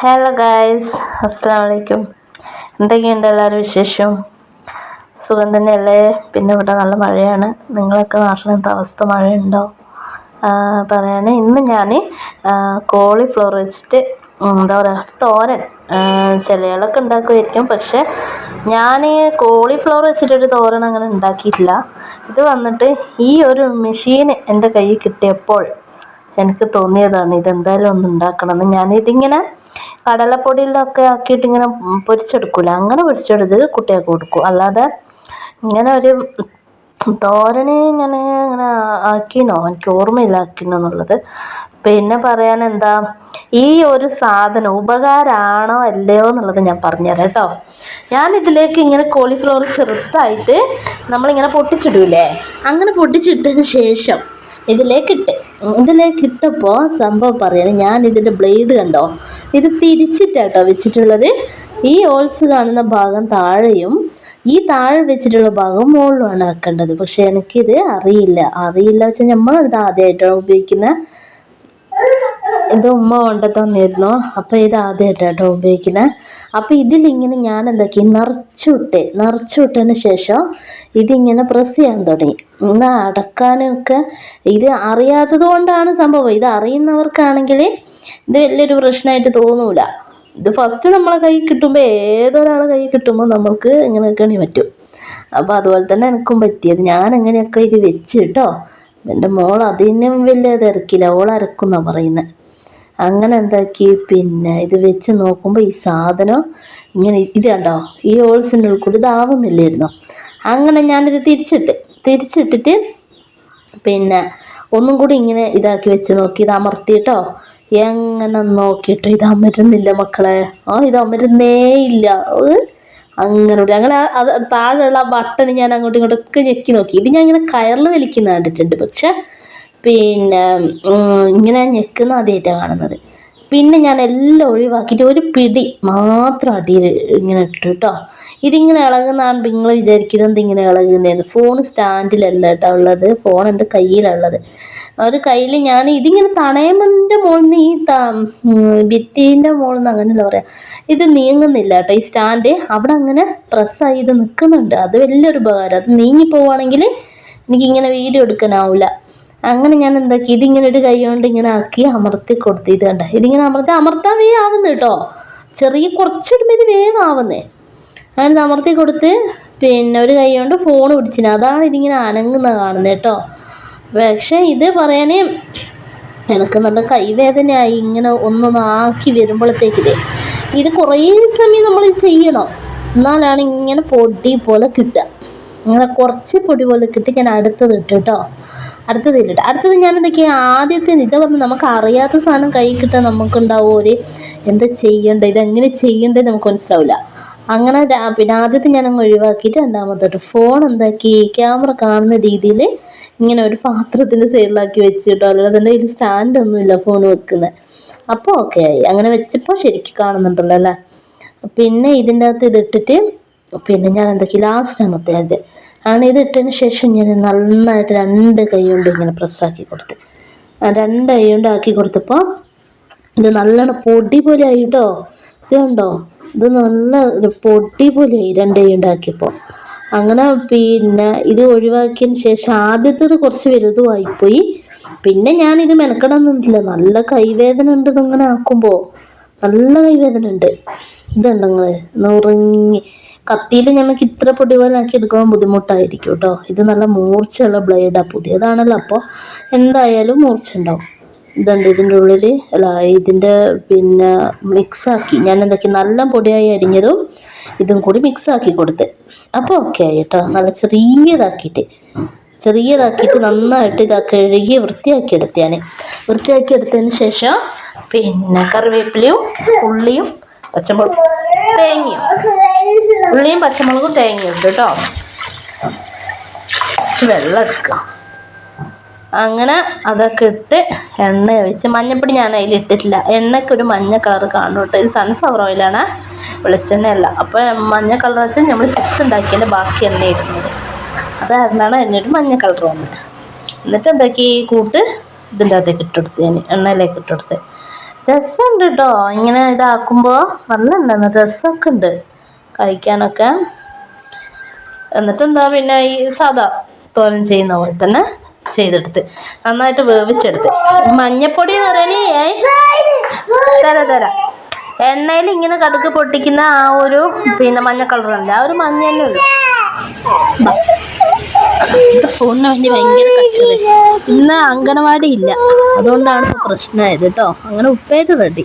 Hello guys അസ്സാം വലൈക്കും എന്തൊക്കെയുണ്ട് എല്ലാവരും വിശേഷം? സുഖം തന്നെയല്ലേ? പിന്നെ ഇവിടെ നല്ല മഴയാണ്. നിങ്ങളൊക്കെ നാട്ടിൽ എന്താ അവസ്ഥ? മഴയുണ്ടോ? പറയാണ്. ഇന്ന് ഞാൻ കോളിഫ്ലവർ വെച്ചിട്ട് എന്താ പറയുക തോരൻ ചിലകളൊക്കെ ഉണ്ടാക്കുമായിരിക്കും പക്ഷെ ഞാൻ കോളിഫ്ലവർ വെച്ചിട്ടൊരു തോരൻ അങ്ങനെ ഉണ്ടാക്കിയിട്ടില്ല. ഇത് വന്നിട്ട് ഈ ഒരു മെഷീൻ എന്റെ കയ്യിൽ കിട്ടിയപ്പോൾ എനിക്ക് തോന്നിയതാണ് ഇതെന്തായാലും ഒന്ന് ഉണ്ടാക്കണമെന്ന്. ഞാനിതിങ്ങനെ കടലപ്പൊടിയിലൊക്കെ ആക്കിയിട്ട് ഇങ്ങനെ പൊരിച്ചെടുക്കൂല. അങ്ങനെ പൊരിച്ചെടുത്ത് കുട്ടികൾക്ക് കൊടുക്കും. അല്ലാതെ ഇങ്ങനെ ഒരു തോരന് ഞാൻ അങ്ങനെ ആക്കിനോ എനിക്ക് ഓർമ്മയില്ല ആക്കിനോ എന്നുള്ളത്. പിന്നെ പറയാൻ എന്താ ഈ ഒരു സാധനം ഉപകാരമാണോ അല്ലയോ എന്നുള്ളത് ഞാൻ പറഞ്ഞുതരാം കേട്ടോ. ഞാൻ ഇതിലേക്ക് ഇങ്ങനെ കോളിഫ്ലവർ ചെറുതായിട്ട് നമ്മളിങ്ങനെ പൊട്ടിച്ചിടൂലേ? അങ്ങനെ പൊട്ടിച്ചിട്ടതിന് ശേഷം ഇതിലേക്ക് ഇട്ട് ഇതിലേക്ക് ഇട്ടപ്പോൾ സംഭവം പറയാണ് ഞാൻ ഇതിന്റെ ബ്ലേഡ് കണ്ടോ? ഇത് തിരിച്ചിട്ടാട്ടോ വെച്ചിട്ടുള്ളത്. ഈ ഓൾസ് കാണുന്ന ഭാഗം താഴെയും ഈ താഴെ വെച്ചിട്ടുള്ള ഭാഗം മുകളിലുമാണ് വെക്കേണ്ടത്. പക്ഷെ എനിക്കിത് അറിയില്ല. അറിയില്ല വെച്ചാൽ നമ്മളിത് ആദ്യമായിട്ടാണ് ഉപയോഗിക്കുന്നത് ഇത് ഉമ്മ കൊണ്ട് തന്നിരുന്നു. അപ്പോൾ ഇത് ആദ്യമായിട്ടാട്ടോ ഉപയോഗിക്കുന്നത് അപ്പോൾ ഇതിലിങ്ങനെ ഞാൻ എന്താക്കി നിറച്ചുവിട്ട് നിറച്ചുവിട്ടതിന് നിറച്ചു വിട്ടതിന് ശേഷം ഇതിങ്ങനെ പ്രസ് ചെയ്യാൻ തുടങ്ങി. ഇന്ന് അടക്കാനൊക്കെ ഇത് അറിയാത്തത് കൊണ്ടാണ് സംഭവം. ഇത് അറിയുന്നവർക്കാണെങ്കിൽ ഇത് വലിയൊരു പ്രശ്നമായിട്ട് തോന്നൂല. ഇത് ഫസ്റ്റ് നമ്മളെ കൈ കിട്ടുമ്പോൾ ഏതൊരാളെ കൈ കിട്ടുമ്പോൾ നമുക്ക് ഇങ്ങനെ കണി പറ്റും. അപ്പോൾ അതുപോലെ തന്നെ എനിക്കും പറ്റിയത്. ഞാൻ എങ്ങനെയൊക്കെ ഇത് വെച്ച് കേട്ടോ. എന്റെ മോൾ അതിനും വലിയ തിരക്കില്ല ഓൾ അരക്കുന്നാ പറയുന്നത് അങ്ങനെ എന്താക്കി? പിന്നെ ഇത് വെച്ച് നോക്കുമ്പോൾ ഈ സാധനം ഇങ്ങനെ ഇത് കണ്ടോ? ഈ ഓൾസിന്റെ ഉൾക്കൂടി കൂടി ഇതാവുന്നില്ലായിരുന്നു അങ്ങനെ ഞാനിത് തിരിച്ചിട്ട് തിരിച്ചിട്ടിട്ട് പിന്നെ ഒന്നും കൂടി ഇങ്ങനെ ഇതാക്കി വെച്ച് നോക്കി. ഇത് അമർത്തിയിട്ടോ? എങ്ങനെ നോക്കിയിട്ടോ? ഇത് അമരുന്നില്ല മക്കളെ. ആ ഇത് അമരുന്നേ ഇല്ല? അങ്ങനെ അങ്ങനെ അത് താഴെയുള്ള ആ ബട്ടൺ ഞാൻ അങ്ങോട്ടും ഇങ്ങോട്ടും ഒക്കെ ഞെക്കി നോക്കി. ഇത് ഞാൻ ഇങ്ങനെ കയറിൽ വലിക്കുന്ന കണ്ടിട്ടുണ്ട്. പക്ഷെ പിന്നെ ഇങ്ങനെ ഞെക്കുന്ന ആദ്യമായിട്ടാണ് കാണുന്നത്. പിന്നെ ഞാൻ എല്ലാം ഒഴിവാക്കിയിട്ട് ഒരു പിടി മാത്രം അടിയിൽ ഇങ്ങനെ ഇട്ടു കേട്ടോ ഇതിങ്ങനെ ഇളകുന്നതാണ് നിങ്ങൾ വിചാരിക്കുന്നത് ഇങ്ങനെ ഇളകുന്നതെന്ന്. ഫോൺ സ്റ്റാൻഡിലല്ല കേട്ടോ ഉള്ളത്. ഫോൺ എന്റെ കയ്യിലുള്ളത് ഒരു കയ്യിൽ ഞാൻ ഇതിങ്ങനെ തണയമ്മന്റെ മുകളിൽ നിന്ന് ഈ ഭിത്തീന്റെ മുകളിൽ നിന്ന് അങ്ങനെയല്ല പറയാം. ഇത് നീങ്ങുന്നില്ല കേട്ടോ. ഈ സ്റ്റാൻഡ് അവിടെ അങ്ങനെ പ്രസ്സായി ഇത് നിൽക്കുന്നുണ്ട് അത് വലിയൊരു ഉപകാരം. അത് നീങ്ങി പോവുകയാണെങ്കിൽ എനിക്കിങ്ങനെ വീഡിയോ എടുക്കാനാവില്ല അങ്ങനെ ഞാൻ എന്താക്കി? ഇതിങ്ങനെ ഒരു കൈ കൊണ്ട് ഇങ്ങനെ ആക്കി അമർത്തി കൊടുത്തു. ഇത് കണ്ട? ഇതിങ്ങനെ അമർത്തി അമർത്താൻ വേ ആവുന്നു കേട്ടോ. ചെറിയ കുറച്ചിടുമ്പോൾ ഇത് വേഗം ആവുന്നേ. അങ്ങനെ അമർത്തി കൊടുത്ത് പിന്നെ ഒരു കൈ കൊണ്ട് ഫോൺ പിടിച്ചിന്. അതാണ് ഇതിങ്ങനെ അനങ്ങുന്ന കാണുന്നത് കേട്ടോ. പക്ഷേ ഇത് പറയാനേ എനിക്ക് നല്ല കൈവേദനയായി ഇങ്ങനെ ഒന്നൊന്ന് ആക്കി വരുമ്പോഴത്തേക്കില്ലേ ഇത് കുറേ സമയം നമ്മൾ ചെയ്യണം. എന്നാലാണ് ഇങ്ങനെ പൊടി പോലെ കിട്ടുക. ഇങ്ങനെ കുറച്ച് പൊടി പോലെ കിട്ടി ഞാൻ അടുത്തത് ഇട്ടു കേട്ടോ. അടുത്തത് ഇല്ല അടുത്തത് ഞാൻ എന്തൊക്കെയാ ആദ്യത്തെ ഇത് പറഞ്ഞ് നമുക്ക് അറിയാത്ത സാധനം കൈ കിട്ടാൻ നമുക്കുണ്ടാവും. ഒരു എന്താ ചെയ്യേണ്ടത്? ഇതെങ്ങനെ ചെയ്യേണ്ടത് നമുക്ക് മനസ്സിലാവില്ല. അങ്ങനെ പിന്നെ ആദ്യത്തെ ഞാൻ അങ്ങ് ഒഴിവാക്കിയിട്ട് രണ്ടാമത്തോട്ട്. ഫോൺ എന്താക്കി? ക്യാമറ കാണുന്ന രീതിയിൽ ഇങ്ങനെ ഒരു പാത്രത്തിന്റെ സൈഡിലാക്കി വെച്ചിട്ടോ അല്ലാതെ തന്നെ ഇതിൽ സ്റ്റാൻഡൊന്നുമില്ല ഫോൺ വെക്കുന്നത് അപ്പോൾ ഓക്കെ ആയി. അങ്ങനെ വെച്ചപ്പോൾ ശരിക്കും കാണുന്നുണ്ടല്ലോ അല്ലേ? പിന്നെ ഇതിന്റെ അകത്ത് ഇതിട്ടിട്ട് പിന്നെ ഞാൻ എന്താക്കി? ലാസ്റ്റ് ആമത്തെ അത് ആണ് ഇത് ഇട്ടതിന് ശേഷം ഞാൻ നന്നായിട്ട് രണ്ട് കൈ കൊണ്ട് ഇങ്ങനെ പ്രസ്സാക്കി കൊടുത്ത്. രണ്ട് കൈ കൊണ്ട് ആക്കി കൊടുത്തപ്പോൾ ഇത് നല്ലോണം പൊടി പോലെ ആയിട്ടോ ഇതുണ്ടോ ഇത് നല്ല ഒരു പൊടി പോലെ ആയി രണ്ട് ഉണ്ടാക്കിയപ്പോൾ അങ്ങനെ പിന്നെ ഇത് ഒഴിവാക്കിയതിന് ശേഷം ആദ്യത്തേത് കുറച്ച് വലുതുമായിപ്പോയി. പിന്നെ ഞാൻ ഇത് മെനക്കെടൊന്നുമില്ല നല്ല കൈവേദന ഉണ്ട് ഇങ്ങനെ ആക്കുമ്പോൾ നല്ല കൈവേദന ഉണ്ട്. ഇതുണ്ട് നിങ്ങൾ നുറുങ്ങി കത്തിയിൽ നമുക്ക് ഇത്ര പൊടി പോലെ ആക്കി എടുക്കാൻ ബുദ്ധിമുട്ടായിരിക്കും കേട്ടോ. ഇത് നല്ല മൂർച്ചയുള്ള ബ്ലേഡാണ് പുതിയതാണല്ലോ അപ്പോൾ എന്തായാലും മൂർച്ച ഉണ്ടാവും ഇതുണ്ട് ഇതിന്റെ ഉള്ളിൽ അല്ല ഇതിന്റെ പിന്നെ മിക്സാക്കി. ഞാൻ എന്തൊക്കെ നല്ല പൊടിയായി അരിഞ്ഞതും ഇതും കൂടി മിക്സാക്കി കൊടുത്ത്. അപ്പോൾ ഓക്കെ ആയി കേട്ടോ. നല്ല ചെറിയതാക്കിയിട്ട്. ചെറിയതാക്കിയിട്ട് നന്നായിട്ട് ഇതാ കഴുകി വൃത്തിയാക്കി എടുത്ത് ഞാൻ വൃത്തിയാക്കി എടുത്തതിന് ശേഷം പിന്നെ കറിവേപ്പിലയും ഉള്ളിയും പച്ചമുളകും തേങ്ങയും. ഉള്ളിയും പച്ചമുളകും തേങ്ങയും ഉണ്ട് കേട്ടോ. വെള്ളം എടുക്കാം. അങ്ങനെ അതൊക്കെ ഇട്ട് എണ്ണ ഒഴിച്ച് മഞ്ഞപ്പൊടി ഞാൻ അതിൽ ഇട്ടിട്ടില്ല. എണ്ണയ്ക്ക് ഒരു മഞ്ഞ കളർ കാണും കേട്ടോ. ഇത് സൺഫ്ലവർ ഓയിലാണ് വെളിച്ചെണ്ണ അല്ല അപ്പോൾ മഞ്ഞ കളർ വെച്ചാൽ നമ്മൾ ചിപ്സ് ഉണ്ടാക്കിയതിന്റെ ബാക്കി എണ്ണ ഇടുന്നത്. അതായിരുന്നാണ് എന്നൊരു മഞ്ഞ കളർ വന്നത്. എന്നിട്ട് എന്താക്കി കൂട്ട് ഇതിന്റെ അകത്തേക്ക് ഇട്ടെടുത്ത് ഞാൻ എണ്ണയിലേക്ക് ഇട്ടെടുത്ത് രസമുണ്ട് കേട്ടോ. ഇങ്ങനെ ഇതാക്കുമ്പോൾ നല്ല എണ്ണ രസമൊക്കെ ഉണ്ട് കഴിക്കാനൊക്കെ. എന്നിട്ട് എന്താ പിന്നെ ഈ സാധാ തോരൻ ചെയ്യുന്ന പോലെ തന്നെ ചെയ്തെടുത്ത്. നന്നായിട്ട് വേവിച്ചെടുത്ത്. മഞ്ഞപ്പൊടി എന്ന് പറയാനേ തരാം തരാം. എണ്ണയിൽ ഇങ്ങനെ കടുക്ക് പൊട്ടിക്കുന്ന ആ ഒരു പിന്നെ മഞ്ഞ കളറുണ്ട് ആ ഒരു മഞ്ഞ തന്നെ ഉള്ളു ഫോണിന് വേണ്ടി ഭയങ്കര ഇന്ന് അംഗനവാടി ഇല്ല. അതുകൊണ്ടാണ് പ്രശ്നമായത് കേട്ടോ. അങ്ങനെ ഉപ്പേറ്റ് റെഡി.